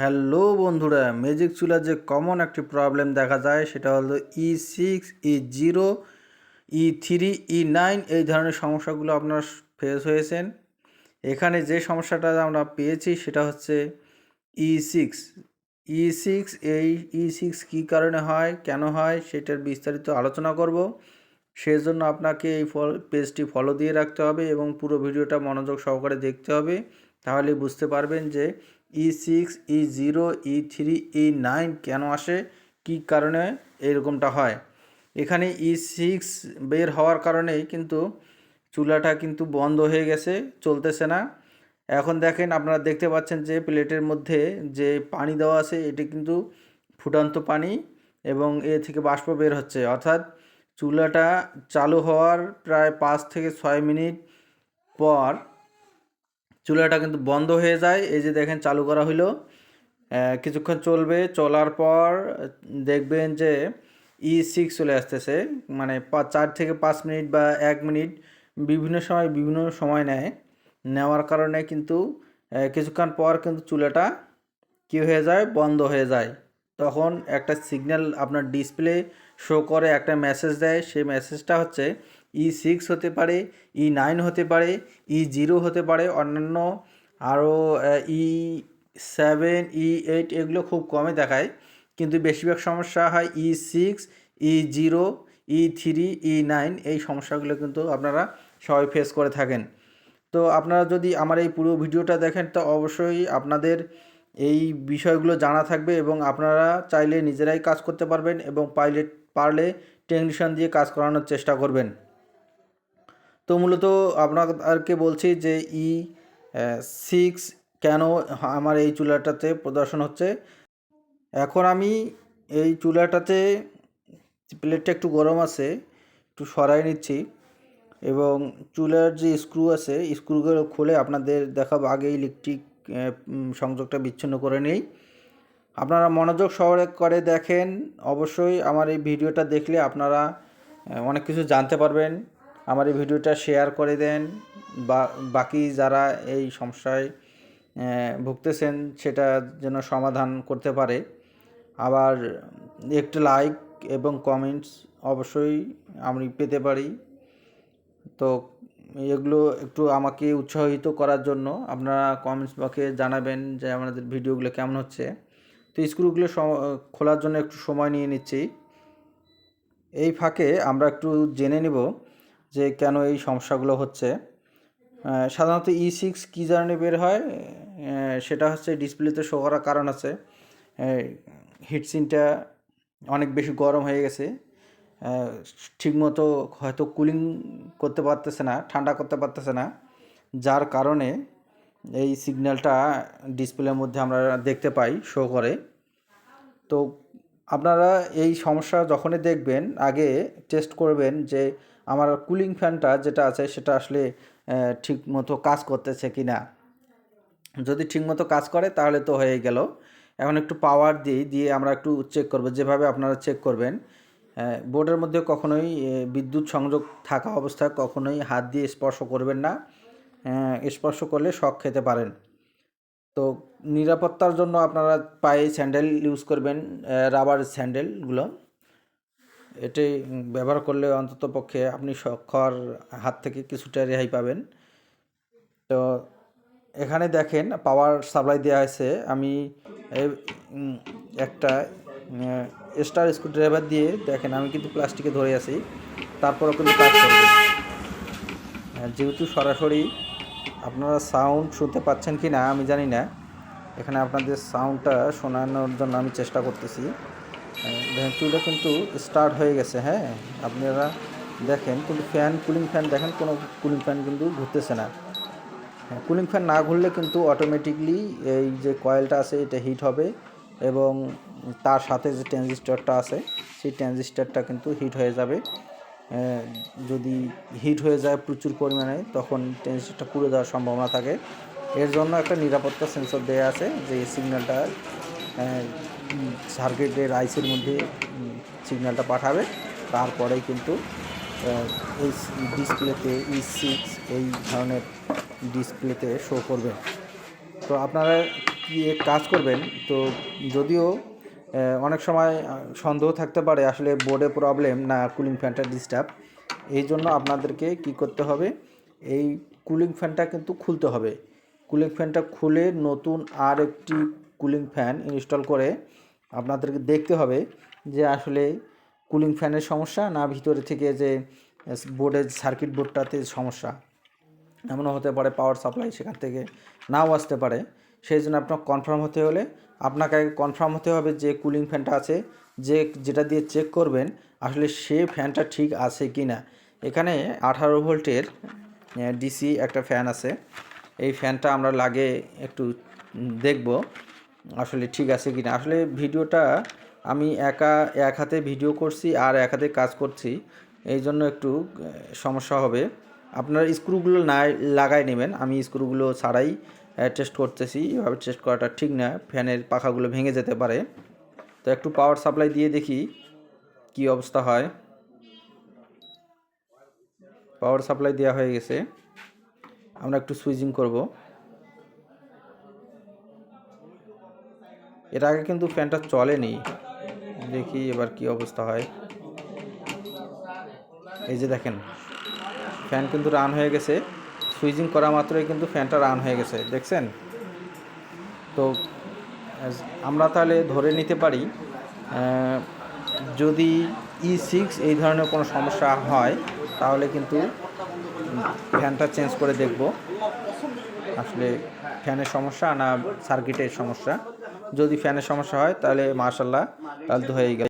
Hello বন্ধুরা magic চুলার যে কমন একটি প্রবলেম দেখা যায়, সেটা হলো E six E zero E three E nine এই ধরনের সমস্যাগুলো আপনার ফেস হয়েছেন। এখানে যে সমস্যাটা আমরা পেয়েছি, সেটা হচ্ছে ই সিক্স ই সিক্স এই ই সিক্স কী কারণে হয়, কেন হয়, সেটার বিস্তারিত আলোচনা করব। সেজন্য আপনাকে এই ফল পেজটি ফলো দিয়ে রাখতে হবে এবং পুরো ভিডিওটা মনোযোগ সহকারে দেখতে হবে, তাহলে বুঝতে পারবেন যে E six E zero E three E nine কেন আসে? কী কারণে এরকমটা হয়? এখানে ই সিক্স বের হওয়ার কারণেই কিন্তু চুলাটা কিন্তু বন্ধ হয়ে গেছে, চলতেছে না। এখন দেখেন আপনারা দেখতে পাচ্ছেন যে প্লেটের মধ্যে যে পানি দেওয়া আছে, এটি কিন্তু ফুটান্ত পানি এবং এ থেকে বাষ্প বের হচ্ছে। অর্থাৎ চুলাটা চালু হওয়ার প্রায় পাঁচ থেকে ছয় মিনিট পর চুলাটা কিন্তু বন্ধ হয়ে যায়। এই যে দেখেন চালু করা হইল। কিছুক্ষণ চলবে। চলার পর দেখবেন যে ই সিক্স চলে আসতেছে। মানে চার থেকে পাঁচ মিনিট বা এক মিনিট বিভিন্ন সময় বিভিন্ন সময় নেয়। নেওয়ার কারণে কিন্তু কিছুক্ষণ পর কিন্তু চুলাটা কী হয়ে যায়? বন্ধ হয়ে যায়। তখন একটা সিগন্যাল আপনার ডিসপ্লে শো করে, একটা মেসেজ দেয়। সেই মেসেজটা হচ্ছে ই সিক্স হতে পারে ই নাইন হতে পারে ই জিরো হতে পারে, অন্যান্য আরও ই সেভেন ই এইট এগুলো খুব কমই দেখায়। কিন্তু বেশিরভাগ সমস্যা হয় E six E zero E three E nine এই সমস্যাগুলো কিন্তু আপনারা সবাই ফেস করে থাকেন। তো আপনারা যদি আমার এই পুরো ভিডিওটা দেখেন, তো অবশ্যই আপনাদের এই বিষয়গুলো জানা থাকবে এবং আপনারা চাইলে নিজেরাই কাজ করতে পারবেন এবং পাইলে পারলে টেকনিশিয়ান দিয়ে কাজ করানোর চেষ্টা করবেন। তো মূলত আপনাদেরকে বলছি যে ই সিক্স কেন আমার এই চুলাটাতে প্রদর্শন হচ্ছে। এখন আমি এই চুলাটাতে প্লেটটা একটু গরম আছে, একটু সরাই নিচ্ছি এবং চুলার যে স্ক্রু আছে স্ক্রুগুলো খুলে আপনাদের দেখাবো আগে ইলেকট্রিক সংযোগটা বিচ্ছিন্ন করে নেই। আপনারা মনোযোগ সহকারে করে দেখেন, অবশ্যই আমার এই ভিডিওটা দেখলে আপনারা অনেক কিছু জানতে পারবেন। আমার এই ভিডিওটা শেয়ার করে দেন। বা, বাকি যারা এই সমস্যায় ভুগতেছেন সেটা যেন সমাধান করতে পারে। আবার একটু লাইক এবং কমেন্টস অবশ্যই আমি পেতে পারি। তো এগুলো একটু আমাকে উৎসাহিত করার জন্য আপনারা কমেন্টস বক্সে জানাবেন যে আমাদের ভিডিওগুলো কেমন হচ্ছে। তো স্ক্রুগুলো খোলার জন্য একটু সময় নিয়ে নিচ্ছি। এই ফাঁকে আমরা একটু জেনে নিব যে কেন এই সমস্যাগুলো হচ্ছে? সাধারণত ই সিক্স কী জার্নি বের হয়? সেটা হচ্ছে ডিসপ্লেতে শো করার কারণ আছে। হিটসিনটা অনেক বেশি গরম হয়ে গেছে। ঠিকমতো হয়তো কুলিং করতে পারতেছে না, ঠান্ডা করতে পারতেছে না। যার কারণে এই সিগন্যালটা ডিসপ্লের মধ্যে আমরা দেখতে পাই শো করে। তো আপনারা এই সমস্যা যখনই দেখবেন, আগে টেস্ট করবেন যে আমার কুলিং ফ্যানটা যেটা আছে, সেটা আসলে ঠিক মতো কাজ করতেছে কি না যদি ঠিকমতো কাজ করে, তাহলে তো হয়ে গেল। এখন একটু পাওয়ার দিই, দিয়ে আমরা একটু চেক করব। যেভাবে আপনারা চেক করবেন বোর্ডের মধ্যে কখনোই বিদ্যুৎ সংযোগ থাকা অবস্থায় কখনোই হাত দিয়ে স্পর্শ করবেন না। স্পর্শ করলে শক খেতে পারেন। তো নিরাপত্তার জন্য আপনারা পায়ে স্যান্ডেল ইউজ করবেন রাবার স্যান্ডেলগুলো এটি ব্যবহার করলে অন্তত পক্ষে আপনি খাওয়ার হাত থেকে কিছুটা রেহাই পাবেন। তো এখানে দেখেন পাওয়ার সাপ্লাই দেওয়া হয়েছে। আমি একটা স্টার স্ক্রুড্রাইভার দিয়ে দেখেন আমি কিন্তু প্লাস্টিকে ধরে আছি। তারপরেও কিন্তু কাজ করবে। যেহেতু সরাসরি আপনারা সাউন্ড শুনতে পাচ্ছেন কি না আমি জানি না। এখানে আপনাদের সাউন্ডটা শোনানোর জন্য আমি চেষ্টা করতেছি। দেখেন, চুলটা কিন্তু স্টার্ট হয়ে গেছে হ্যাঁ। আপনারা দেখেন, কিন্তু ফ্যান কুলিং ফ্যান দেখেন, কোনো কুলিং ফ্যান কিন্তু ঘুরতেছে না। হ্যাঁ কুলিং ফ্যান না ঘুরলে কিন্তু অটোমেটিকলি এই যে কয়েলটা আছে, এটা হিট হবে এবং তার সাথে যে ট্রানজিস্টরটা আছে, সেই ট্রানজিস্টরটা কিন্তু হিট হয়ে যাবে। যদি হিট হয়ে যায় প্রচুর পরিমাণে, তখন ট্রানজিস্টরটা পুড়ে যাওয়ার সম্ভাবনা থাকে। এর জন্য একটা নিরাপত্তা সেন্সর দেওয়া আছে, যে সিগন্যালটা সার্কিটের আইসির মধ্যে সিগন্যালটা পাঠাবে। তারপরেই কিন্তু এই ডিসপ্লেতে ই সিক্স এই ধরনের ডিসপ্লেতে শো করবে। তো আপনারা দিয়ে কাজ করবেন? তো যদিও অনেক সময় সন্দেহ থাকতে পারে, আসলে বোর্ডে প্রবলেম না কুলিং ফ্যানটা ডিস্টার্ব এই জন্য আপনাদেরকে কি করতে হবে? এই কুলিং ফ্যানটা কিন্তু খুলতে হবে। কুলিং ফ্যানটা খুলে নতুন আর একটি কুলিং ফ্যান ইনস্টল করে আপনাদেরকে দেখতে হবে যে আসলে কুলিং ফ্যানের সমস্যা না ভিতরে থেকে যে বোর্ডের সার্কিট বোর্ডটাতে সমস্যা। এমনও হতে পারে পাওয়ার সাপ্লাই সেখান থেকে নাও আসতে পারে। সেই জন্য আপনার কনফার্ম হতে হলে আপনাকে কনফার্ম হতে হবে যে কুলিং ফ্যানটা আছে, যে যেটা দিয়ে চেক করবেন আসলে সে ফ্যানটা ঠিক আছে কি না এখানে আঠারো ভোল্টের ডিসি একটা ফ্যান আছে। এই ফ্যানটা আমরা লাগে একটু দেখব। আসলে ঠিক আছে কি না আসলে ভিডিওটা আমি একা, এক হাতে ভিডিও করছি আর এক হাতে কাজ করছি। এই জন্য একটু সমস্যা হবে। আপনার স্ক্রুগুলো না লাগাই নেবেন। আমি স্ক্রুগুলো ছাড়াই টেস্ট করতেছি। এভাবে টেস্ট করাটা ঠিক না। ফ্যানের পাখাগুলো ভেঙে যেতে পারে। তো একটু পাওয়ার সাপ্লাই দিয়ে দেখি কি অবস্থা হয়। পাওয়ার সাপ্লাই দেওয়া হয়ে গেছে। আমরা একটু সুইচিং করব। এর আগে কিন্তু ফ্যানটা চলেনি। দেখি এবার কি অবস্থা হয়। এই যে দেখেন, ফ্যান কিন্তু রান হয়ে গেছে। সুইচিং করা মাত্রই কিন্তু ফ্যানটা রান হয়ে গেছে, দেখছেন? তো আমরা তাহলে ধরে নিতে পারি যদি ই সিক্স এই ধরনের কোনো সমস্যা হয়, তাহলে কিন্তু ফ্যানটা চেঞ্জ করে দেখব। আসলে ফ্যানের সমস্যা না সার্কিটের সমস্যা। যদি ফ্যানের সমস্যা হয় তাহলে মার্শাল্লাহ তাহলে তো হয়ে গেল।